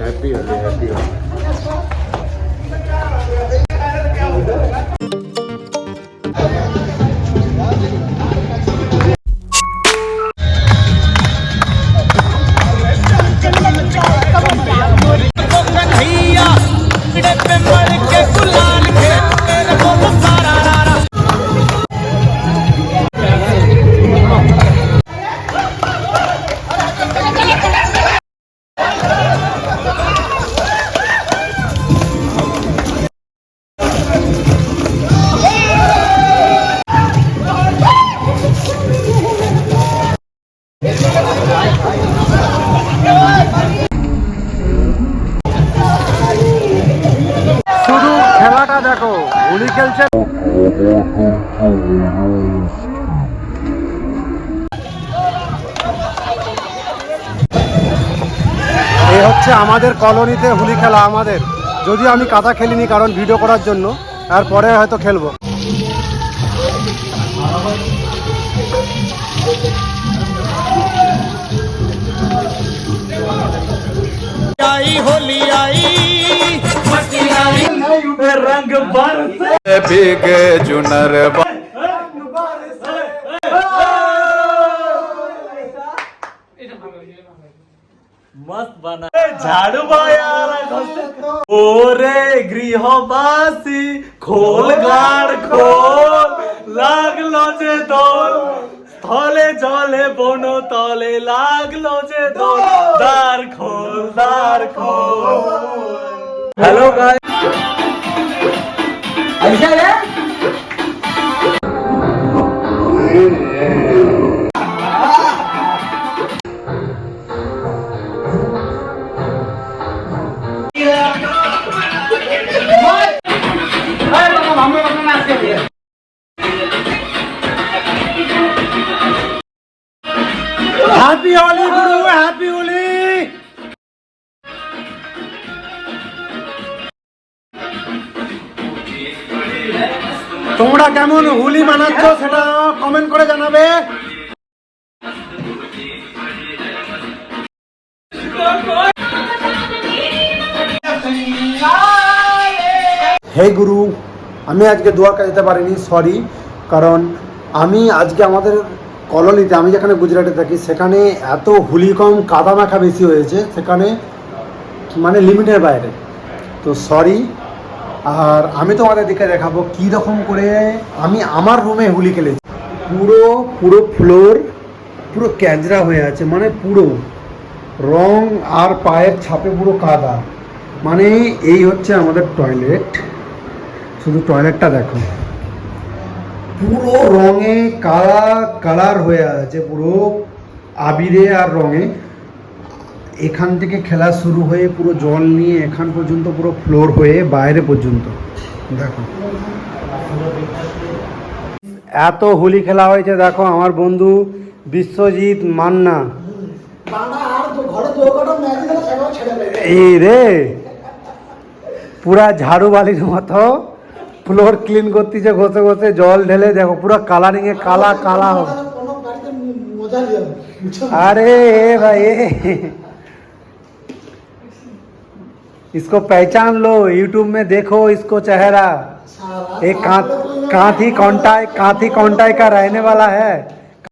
Happy হলি happy হলি শুধু খেলাটা দেখো হোলি খেলছে। হচ্ছে আমাদের কলোনিতে হোলি খেলা আমাদের। যদিও আমি কাদা খেলিনি কারণ ভিডিও করার জন্য, তারপরে হয়তো খেলব। रंग बरसे भीगे जुनर मस्त बना झाड़ू बायार ওরে গৃহবাসী খোল গাড় খোল লাগলো যে দোল স্থলে জলে বন তলে লাগলো যে দোল দ্বার খোল দ্বার খোল হ্যালো গাই হ্যাপি হোলি গুরু হ্যাপি হোলি তোমরা কেমন হোলি মানাচ্ছ সেটা কমেন্ট করে জানাবে। হে গুরু, আমি আজকে দুয়ারকা যেতে পারিনি সরি কারণ আমি আজকে আমাদের কলোনিতে, আমি যেখানে গুজরাটে থাকি, সেখানে এত হুলি কম কাদা মাখা বেশি হয়েছে, সেখানে মানে লিমিটের বাইরে। তো সরি আর আমি তোমাদের দিকে দেখাবো কী রকম করে আমি আমার রুমে হুলি খেলেছি। পুরো পুরো ফ্লোর পুরো ক্যাজরা হয়ে আছে মানে পুরো। রং আর পায়ের ছাপে পুরো কাদা। মানে এই হচ্ছে আমাদের টয়লেট শুধু টয়লেটটা দেখো। পুরো রঙে কালা কালার হয়ে আছে পুরো। আবিরে আর রঙে। এখান থেকে খেলা শুরু হয়ে পুরো জল নিয়ে এখান পর্যন্ত পুরো ফ্লোর হয়ে বাইরে পর্যন্ত। দেখো। এত হোলি খেলা হয়েছে দেখো আমার বন্ধু বিশ্বজিৎ মান্না। এই রে পুরা ঝাড়ু বালির মতো ফ্লোর ক্লিন করতেছে ঘষে ঘষে জল ঢেলে দেখো পুরো কালারিং এ কালা কালা। আরে ভাই इसको पहचान लो यूट्यूब में देखो इसको चेहरा। एक कांथी कौंटाई कांथी कौंटाई का रहने वाला है।